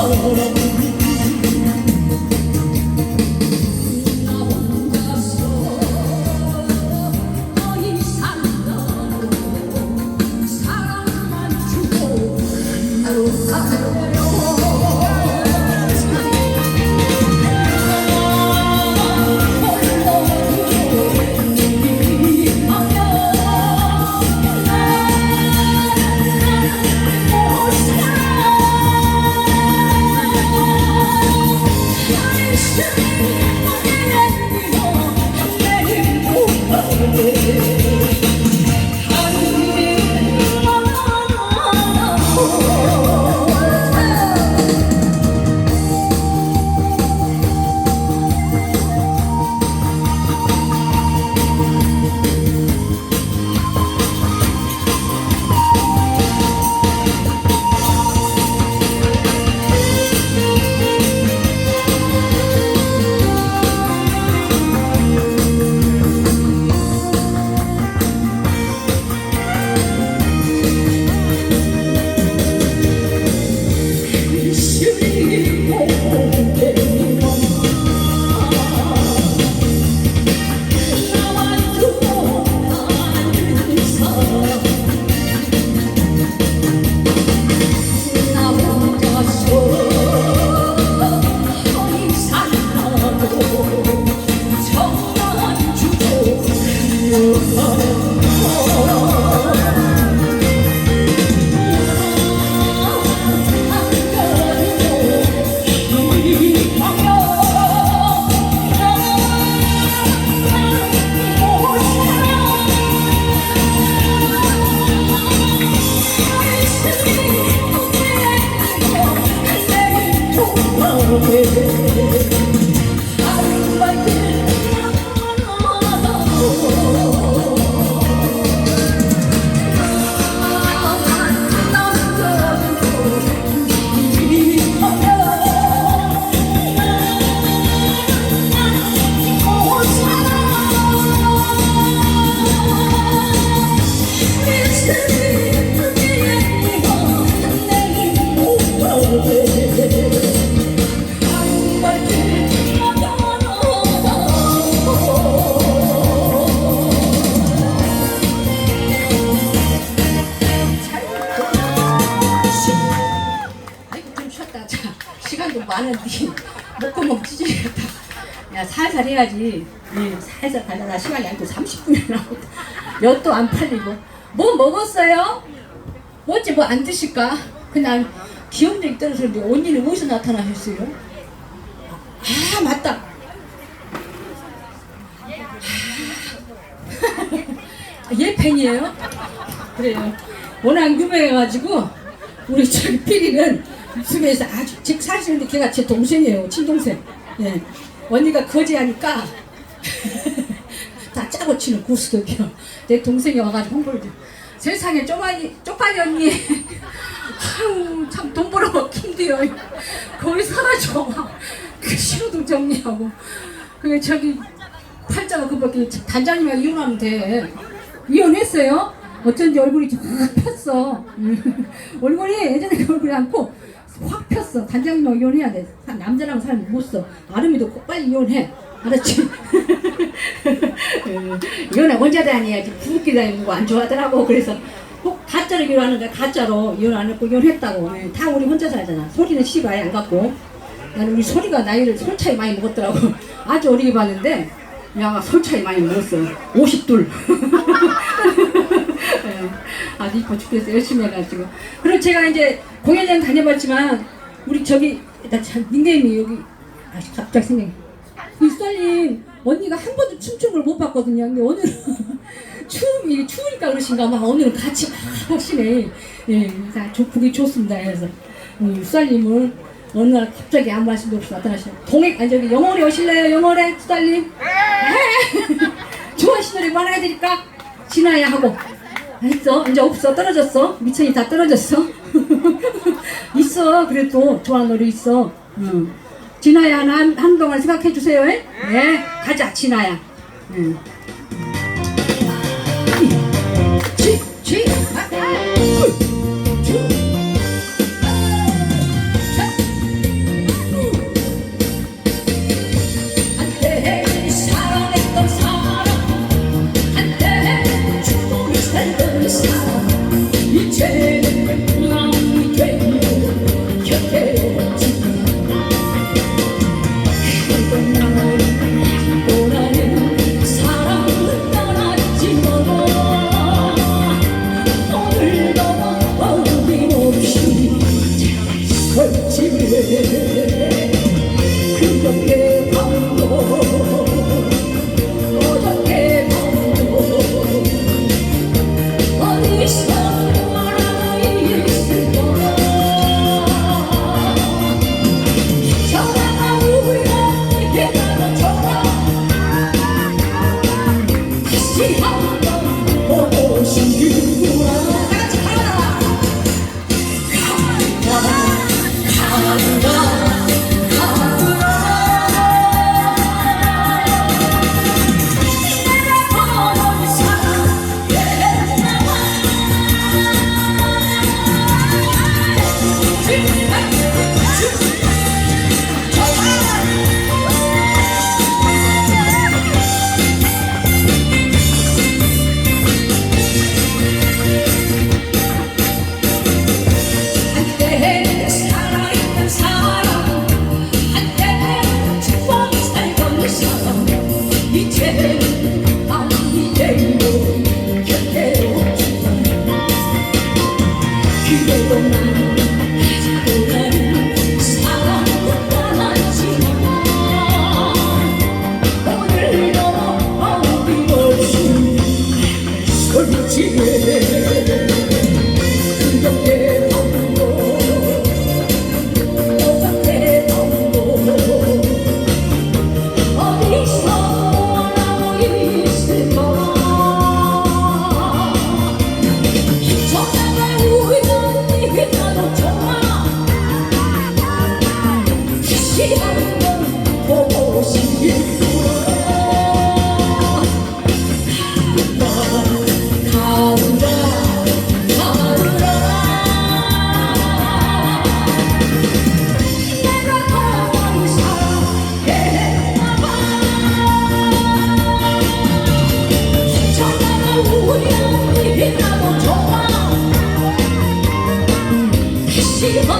Oh. 아이 시간도 많은데 목구멍 찢어야겠다 야 살살 해야지. 예, 살살 가려다 시간이 아니고 30분이 나오다. 엿도 안 팔리고. 뭐 먹었어요? 어째 뭐 안 드실까? 그냥 기억력이 떨어졌는데 언니는 어디서 나타나셨어요? 아 맞다. 아, 얘 팬이에요? 그래요. 워낙 유명해가지고 우리 저기 피디는 유튜브에서 아주 즉 사실은 걔가 제 동생이에요. 친동생. 예. 언니가 거지하니까 다 짜고 치는 구수덕이요. 내 동생이 와가지고 홍보를 좀. 세상에 쪼가니 쪼가니 언니. 아유 참 돈 벌어 힘들어요. 거기 사가지고 그 신호등 정리하고. 그게 저기 팔자가 그밖에 단장님이랑 이혼하면 돼. 이혼했어요? 어쩐지 얼굴이 확 폈어. 얼굴이 예전에 그 얼굴이 않고 확 폈어. 단장님하고 이혼해야 돼. 남자랑 사람 못 써. 아름이도 꼭 빨리 이혼해. 알았지? 이혼하 원자대 아니야지. 부부끼리 다니는 거 안 좋아하더라고. 그래서 꼭 가짜로 이혼하는 거야. 가짜로 이혼 안 했고 이혼했다고. 예, 다 우리 혼자 살잖아. 소리는 아예 안 갖고. 나는 우리 소리가 나이를 솔 차이 많이 먹었더라고. 아주 어리게 봤는데 야, 솔 차이 많이 먹었어. 50 둘. 예, 아주 죽겠어. 열심히 해가지고. 그리고 제가 이제 공연장 다녀봤지만, 우리 저기, 나 참, 닉네임이 여기, 아, 갑자기 생각이. 일살님, 언니가 한 번도 춤춘 걸 못 봤거든요. 근데 오늘은 추움이, 추우니까 그러신가 봐. 오늘은 같이 막 하시네. 예, 다 좋, 보기 좋습니다. 그래서, 음, 일살님을 어느 날 갑자기 아무 말씀도 없이 나타나시네. 동행, 아니, 저기, 영월에 오실래요? 영월에? 수달님? 좋아하시는 노래 뭐 하나 해드릴까? 진아야 하고 했어? 이제 없어? 떨어졌어? 미천이 다 떨어졌어? 있어. 그래도 좋아하는 노래 있어. 응. 진아야 한, 한동안 생각해 주세요 예? 네 가자 진아야. 응. 지, 지, 아, 아, Yeah. she